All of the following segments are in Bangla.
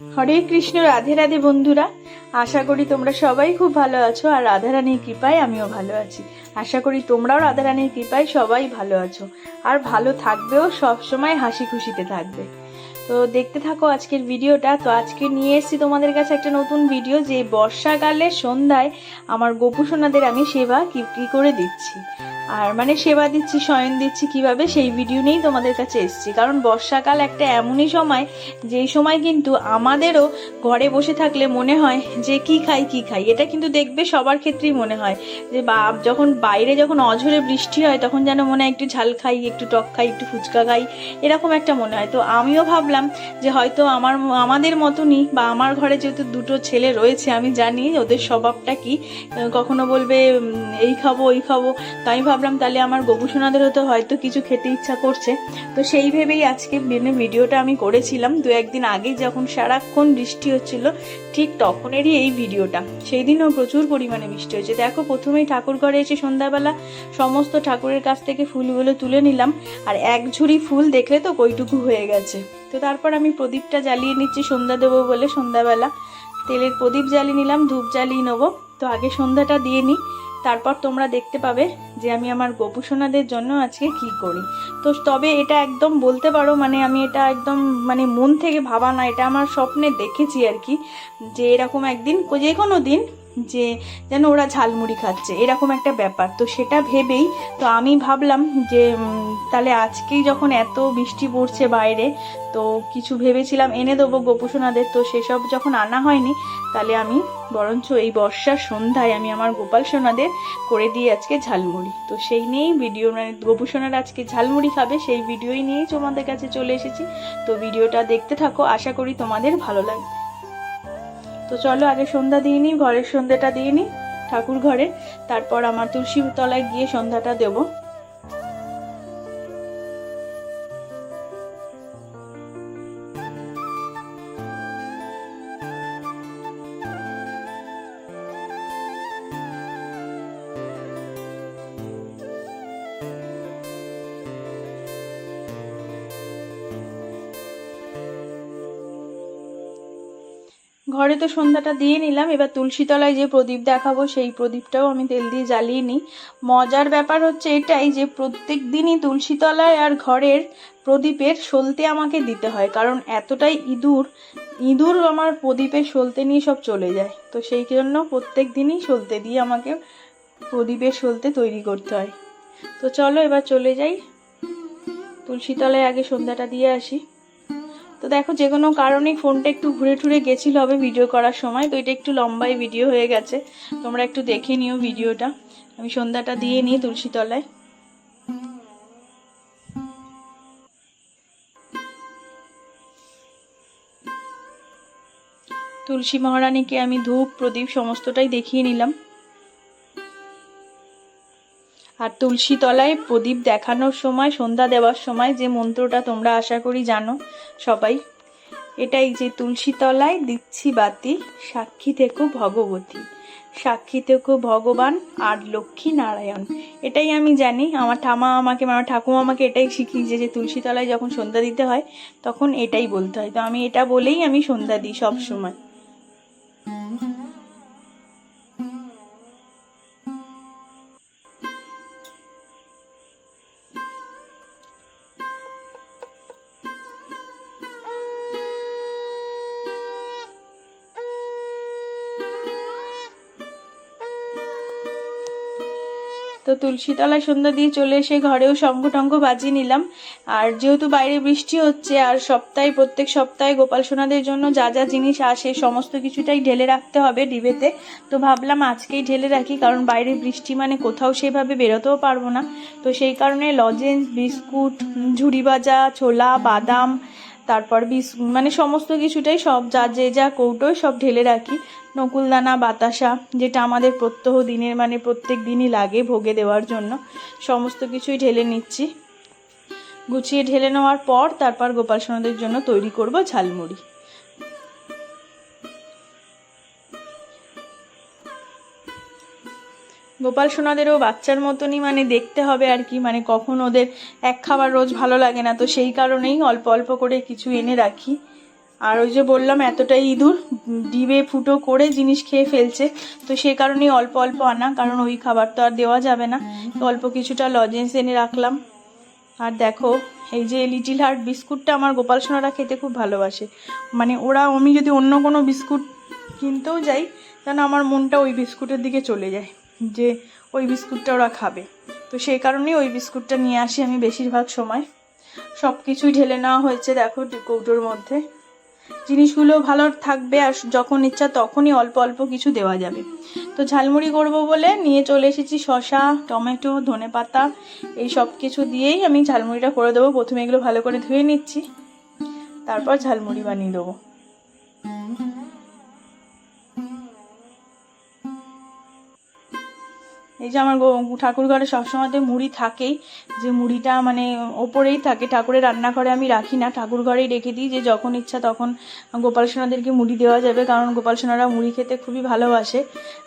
হরে কৃষ্ণ, রাধে রাধে বন্ধুরা। আশা করি তোমরা সবাই খুব ভালো আছো আর রাধারানীর কৃপায় আমিও ভালো আছি। আশা করি তোমরাও রাধারানীর কৃপায় সবাই ভালো আছো। আর ভালো থাকবেও সব সময় হাসি খুশিতে থাকবে। তো দেখতে থাকো আজকের ভিডিওটা। তো আজকে নিয়ে এসেছি তোমাদের কাছে একটা নতুন ভিডিও, যে বর্ষাকালে সন্ধ্যায় আমার গোপুসোনাদের আমি সেবা কি কি করে দিচ্ছি। আর মানে সেবা দিচ্ছি, শয়ন দিচ্ছি, কীভাবে সেই ভিডিও নিয়েই তোমাদের কাছে এসেছি। কারণ বর্ষাকাল একটা এমনই সময়, যেই সময় কিন্তু আমাদেরও ঘরে বসে থাকলে মনে হয় যে কি খাই কি খাই। এটা কিন্তু দেখবে সবার ক্ষেত্রেই মনে হয় যে বা, যখন বাইরে যখন অঝরে বৃষ্টি হয়, তখন যেন মনে হয় একটু ঝাল খাই, একটু টক খাই, একটু ফুচকা খাই, এরকম একটা মনে হয়। তো আমিও ভাবলাম যে হয়তো আমার আমাদের মতনই বা আমার ঘরে যেহেতু দুটো ছেলে রয়েছে, আমি জানি ওদের স্বভাবটা কি। কখনো বলবে এই খাব, ওই খাব। তাই আমি ভাবলাম তাহলে আমার গোপুসোনাদেরও তো হয়তো কিছু খেতে ইচ্ছা করছে। তো সেই ভেবেই আজকে ভিডিওটা আমি করেছিলাম। দু একদিন আগে যখন সারাক্ষণ বৃষ্টি হচ্ছিল, ঠিক তখনেরই এই ভিডিওটা। সেই দিনও প্রচুর পরিমাণে বৃষ্টি হয়েছে। দেখো, প্রথমেই ঠাকুর ঘরে এসে সন্ধ্যাবেলা সমস্ত ঠাকুরের কাছ থেকে ফুলগুলো তুলে নিলাম। আর এক ঝুড়ি ফুল দেখলে তো কইটুকু হয়ে গেছে। তো তারপর আমি প্রদীপটা জ্বালিয়ে নিচ্ছি, সন্ধ্যা দেবো বলে সন্ধ্যাবেলা। তেলের প্রদীপ জ্বালিয়ে নিলাম, ধূপ জ্বালিয়ে নেব। তো আগে সন্ধ্যাটা দিয়ে নিই। তারপর তোমরা দেখতে পাবে যে আমি আমার গোপুসোনাদের জন্য আজকে কি করি। তো তবে এটা একদম বলতে পারো মানে আমি এটা একদম মানে মন থেকে ভাবা না, এটা আমার স্বপ্নে দেখেছি আর কি, যে এরকম একদিন, যে কোনো দিন যে যেন ওরা ঝালমুড়ি খাচ্ছে, এরকম একটা ব্যাপার। তো সেটা ভেবেই তো আমি ভাবলাম যে তাহলে আজকেই যখন এত বৃষ্টি পড়ছে বাইরে, তো কিছু ভেবেছিলাম এনে দেবো গোপুসোনাদের। তো সেসব যখন আনা হয়নি, তাহলে আমি বরঞ্চ এই বর্ষার সন্ধ্যায় আমি আমার গোপাল সোনাদের করে দিই আজকে ঝালমুড়ি। তো সেই নিয়েই ভিডিও মানে গোপুসোনার আজকে ঝালমুড়ি খাবে, সেই ভিডিওই নিয়েই তোমাদের কাছে চলে এসেছি। তো ভিডিওটা দেখতে থাকো, আশা করি তোমাদের ভালো লাগবে। তো চলো, আগে সন্ধ্যা দিয়ে নিই, ঘরের সন্ধ্যাটা দিয়ে নিই, ঠাকুর ঘরে, তারপর আমার তুলসী তলায় গিয়ে সন্ধ্যাটা দেবো। ঘরে তো সন্ধ্যাটা দিয়ে নিলাম। এবার তুলসীতলায় যে প্রদীপ দেখাবো, সেই প্রদীপটাও আমি তেল দিয়ে জ্বালিয়ে নিই। মজার ব্যাপার হচ্ছে এটাই যে প্রত্যেক দিনই তুলসী তলায় আর ঘরের প্রদীপের সলতে আমাকে দিতে হয়। কারণ এতটাই ইঁদুর ইঁদুর আমার প্রদীপের সলতে নিয়ে সব চলে যায়। তো সেই জন্য প্রত্যেক দিনই সলতে দিয়ে আমাকে প্রদীপের সলতে তৈরি করতে হয়। তো চলো এবার চলে যাই। তুলসী তলায় আগে সন্ধ্যাটা দিয়ে আসি। তো দেখো, যে কোনো কারণে ফোনটা একটু ঘুরে ঠুরে গেছিল হবে ভিডিও করার সময়, তো এটা একটু লম্বাই ভিডিও হয়ে গেছে। তোমরা একটু দেখে নিও ভিডিওটা আমি সন্ধ্যাটা দিয়ে নিই তুলসী তলায় তুলসী মহারানীকে আমি ধূপ, প্রদীপ সমস্তটাই দেখিয়ে নিলাম। আর তুলসী তলায় প্রদীপ দেখানোর সময়, সন্ধ্যা দেওয়ার সময় যে মন্ত্রটা তোমরা আশা করি জানো, সবাই, এটাই যে তুলসী তলায় দিচ্ছি বাতি, সাক্ষী থেকো ভগবতী। সাক্ষী থেকো ভগবান আর লক্ষ্মী নারায়ণ। এটাই আমি জানি, আমার ঠামা আমাকে, আমার ঠাকুমা আমাকে এটাই শিখিয়েছে যে তুলসী তলায় যখন সন্ধ্যা দিতে হয়, তখন এটাই বলতে হয়। তো আমি এটা বলেই আমি সন্ধ্যা দিই সব সময়। তো তুলসী তলায় সন্ধ্যা দিয়ে চলে এসে ঘরেও শঙ্খ বাজিয়ে নিলাম। আর যেহেতু বাইরে বৃষ্টি হচ্ছে, আর সপ্তাহে, প্রত্যেক সপ্তাহে গোপাল সোনাদের জন্য যা যা জিনিস আসে, সমস্ত কিছুটাই ঢেলে রাখতে হবে ডিবেতে। তো ভাবলাম আজকেই ঢেলে রাখি, কারণ বাইরে বৃষ্টি মানে কোথাও সেভাবে বেরোতেও পারব না। তো সেই কারণে লজেন্স, বিস্কুট, ঝুড়ি ভাজা, ছোলা, বাদাম তারপর বিস মানে সমস্ত কিছুটাই সব যা, যে যা কৌটোয় সব ঢেলে রাখি। নকুলদানা, বাতাসা, যেটা আমাদের প্রত্যহ দিনের মানে প্রত্যেক দিনই লাগে ভোগে দেওয়ার জন্য, সমস্ত কিছুই ঢেলে নিচ্ছি। গুছিয়ে ঢেলে নেওয়ার পর তারপর গোপাল জন্য তৈরি করব ঝালমুড়ি। গোপাল সোনাদেরও বাচ্চার মতনই মানে দেখতে হবে আর কি মানে কখন ওদের এক খাবার রোজ ভালো লাগে না, তো সেই কারণেই অল্প অল্প করে কিছু এনে রাখি। আর ওই যে বললাম, এতটাই ইঁদুর, ডিবে ফুটো করে জিনিস খেয়ে ফেলছে, তো সে কারণেই অল্প অল্প আনা, কারণ ওই খাবার তো আর দেওয়া যাবে না। অল্প কিছুটা লজেন্স এনে রাখলাম। আর দেখো, এই যে লিটিল হার্ট বিস্কুটটা আমার গোপাল সোনারা খেতে খুব ভালোবাসে। মানে ওরা, আমি যদি অন্য কোনো বিস্কুট কিনতেও যাই যেন আমার মনটা ওই বিস্কুটের দিকে চলে যায়। যে ওই বিস্কুটটা ওরা খাবে। তো সেই কারণেই ওই বিস্কুটটা নিয়ে আসি আমি বেশিরভাগ সময়। সব কিছুই ঢেলে নেওয়া হয়েছে, দেখো, কৌটোর মধ্যে। জিনিসগুলো ভালো থাকবে আর যখন ইচ্ছা তখনই অল্প অল্প কিছু দেওয়া যাবে। তো ঝালমুড়ি করব বলে নিয়ে চলে এসেছি শসা, টমেটো, ধনে পাতা, এই সব কিছু দিয়েই আমি ঝালমুড়িটা করে দেবো। প্রথমে এগুলো ভালো করে ধুয়ে নিচ্ছি, তারপর ঝালমুড়ি বানিয়ে দেবো। এই যে আমার ঠাকুর ঘরে সবসময়তে মুড়ি থাকেই। যে মুড়িটা মানে ওপরেই থাকে, ঠাকুরের রান্নাঘরে আমি রাখি না। ঠাকুর ঘরেই রেখে দিই, যে যখন ইচ্ছা তখন গোপাল সোনাদেরকে মুড়ি দেওয়া যাবে, কারণ গোপাল সোনারা মুড়ি খেতে খুবই ভালোবাসে।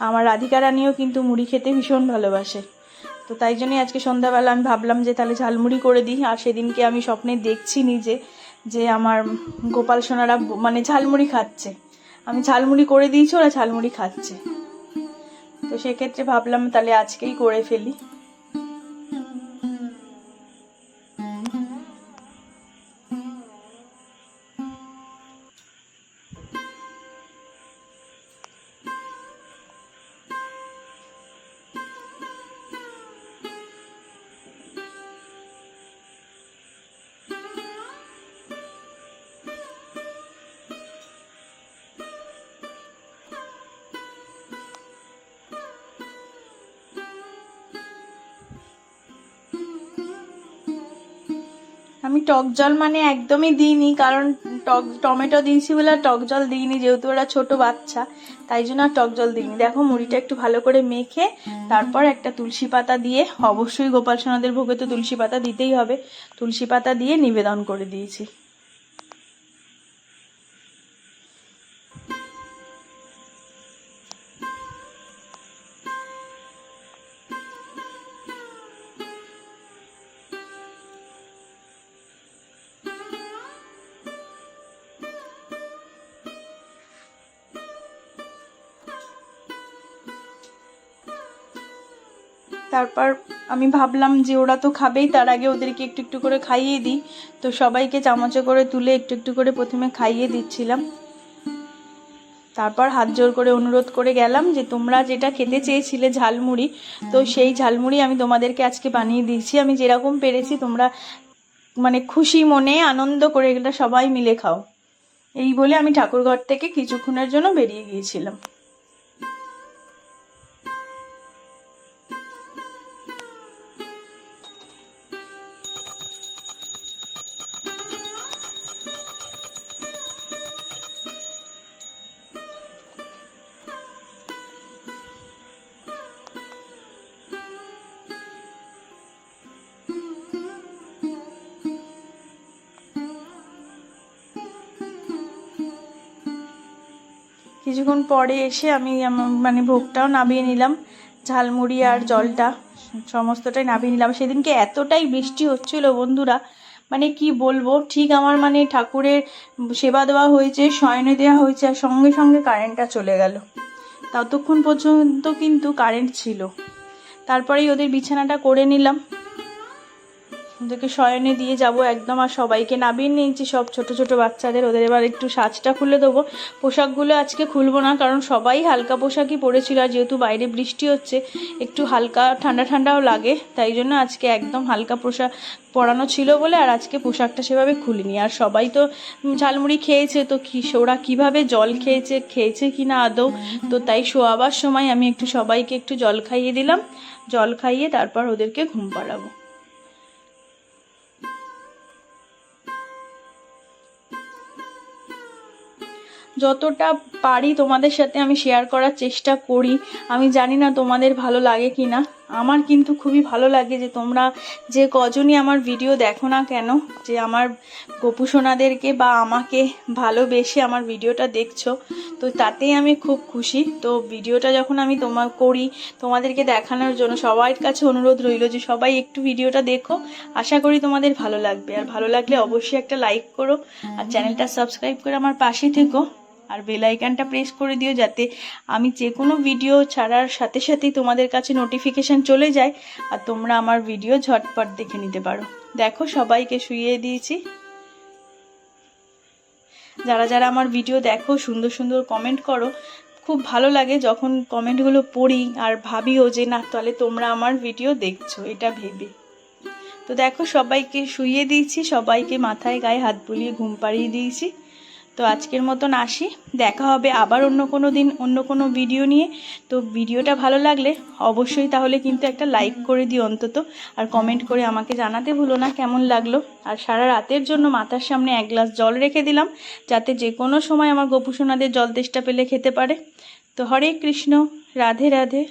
আমার রাধিকা রানীও কিন্তু মুড়ি খেতে ভীষণ ভালোবাসে। তো তাই জন্যই আজকে সন্ধ্যাবেলা আমি ভাবলাম যে তাহলে ঝালমুড়ি করে দিই, আর সেদিনকে আমি স্বপ্নে দেখছি নিজে যে আমার গোপাল সোনারা মানে ঝালমুড়ি খাচ্ছে। আমি ঝালমুড়ি করে দিয়েছি, ওরা ঝালমুড়ি খাচ্ছে। তো সেক্ষেত্রে ভাবলাম তাহলে আজকেই করে ফেলি। আমি টক জল মানে একদমই দিইনি, কারণ টক, টমেটো দিয়েছি বলে টক জল দিইনি, যেহেতু ওরা ছোট বাচ্চা, তাই জন্য আর টক জল দিইনি। দেখো, মুড়িটা একটু ভালো করে মেখে, তারপর একটা তুলসী পাতা দিয়ে, অবশ্যই গোপাল সোনাদের ভোগে তো তুলসী পাতা দিতেই হবে, তুলসী পাতা দিয়ে নিবেদন করে দিয়েছি। তারপর আমি ভাবলাম যে ওরা তো খাবেই, তার আগে ওদেরকে একটু একটু করে খাইয়ে দিই। তো সবাইকে চামচে করে তুলে একটু একটু করে প্রথমে খাইয়ে দিচ্ছিলাম। তারপর হাত জোর করে অনুরোধ করে গেলাম যে তোমরা যেটা খেতে চেয়েছিলে ঝালমুড়ি, তো সেই ঝালমুড়ি আমি তোমাদেরকে আজকে বানিয়ে দিয়েছি। আমি যেরকম পেরেছি তোমরা মানে খুশি মনে আনন্দ করে এটা সবাই মিলে খাও। এই বলে আমি ঠাকুরঘর থেকে কিছুক্ষণের জন্য বেরিয়ে গিয়েছিলাম। কিছুক্ষণ পরে এসে আমি মানে ভোগটাও নামিয়ে নিলাম। ঝালমুড়ি আর জলটা সমস্তটাই নামিয়ে নিলাম। সেদিনকে এতটাই বৃষ্টি হচ্ছিল বন্ধুরা মানে কি বলব, ঠিক আমার মানে ঠাকুরের সেবা দেওয়া হয়েছে, শয়নে দেওয়া হয়েছে, আর সঙ্গে সঙ্গে কারেন্টটা চলে গেল। ততক্ষণ পর্যন্ত কিন্তু কারেন্ট ছিল। তারপরেই ওদের বিছানাটা করে নিলাম। ওদেরকে শয়নে দিয়ে যাব একদম, আর সবাইকে নামিয়ে নিয়েছি সব ছোট ছোট বাচ্চাদের। ওদের এবার একটু সাজটা খুলে দেবো। পোশাকগুলো আজকে খুলবো না, কারণ সবাই হালকা পোশাকই পরেছিল, আর যেহেতু বাইরে বৃষ্টি হচ্ছে, একটু হালকা ঠান্ডা ঠান্ডাও লাগে, তাই জন্য আজকে একদম হালকা পোশাক পরানো ছিল বলে, আর আজকে পোশাকটা সেভাবে খুলিনি। আর সবাই তো ঝালমুড়ি খেয়েছে, তো কি, ওরা কীভাবে জল খেয়েছে খেয়েছে কি না আদৌ? তো তাই শোয়াবার সময় আমি একটু সবাইকে একটু জল খাইয়ে দিলাম। জল খাইয়ে তারপর ওদেরকে ঘুম পাড়াবো। যতটা পারি তোমাদের সাথে আমি শেয়ার করার চেষ্টা করি। আমি জানি না তোমাদের ভালো লাগে কি না আমার কিন্তু খুবই ভালো লাগে যে তোমরা যে কজনই আমার ভিডিও দেখো না কেন, যে আমার গোপুসোনাদেরকে বা আমাকে ভালোবেসে আমার ভিডিওটা দেখছ, তো তাতেই আমি খুব খুশি। তো ভিডিওটা যখন আমি তোমার করি তোমাদেরকে দেখানোর জন্য সবার কাছে অনুরোধ রইল যে সবাই একটু ভিডিওটা দেখো। আশা করি তোমাদের ভালো লাগবে। আর ভালো লাগলে অবশ্যই একটা লাইক করো আর চ্যানেলটা সাবস্ক্রাইব করে আমার পাশে থেকো। আর বেল আইকনটা প্রেস করে দিও যাতে আমি যে কোনো ভিডিও ছাড়ার সাথে সাথেই তোমাদের কাছে নোটিফিকেশান চলে যায় আর তোমরা আমার ভিডিও ঝটপট দেখে নিতে পারো। দেখো, সবাইকে শুইয়ে দিয়েছি। যারা যারা আমার ভিডিও দেখো, সুন্দর সুন্দর কমেন্ট করো, খুব ভালো লাগে যখন কমেন্টগুলো পড়ি আর ভাবিও যে, না, তাহলে তোমরা আমার ভিডিও দেখছ। এটা ভেবে। তো দেখো, সবাইকে শুইয়ে দিয়েছি, সবাইকে মাথায় গায়ে হাত বুলিয়ে ঘুম পাড়িয়ে দিয়েছি। তো আজকের মতন আসি। দেখা হবে আবার অন্য কোনো দিন, অন্য কোনো ভিডিও নিয়ে। তো ভিডিওটা ভালো লাগলে অবশ্যই তাহলে কিন্তু একটা লাইক করে দিও অন্তত। আর কমেন্ট করে আমাকে জানাতে ভুলো না কেমন লাগল। আর সারা রাতের জন্য মাথার সামনে এক গ্লাস জল রেখে দিলাম, যাতে যে কোনো সময় আমার গোপুসোনাদের জল তেষ্টা পেলে খেতে পারে। তো হরে কৃষ্ণ, রাধে রাধে।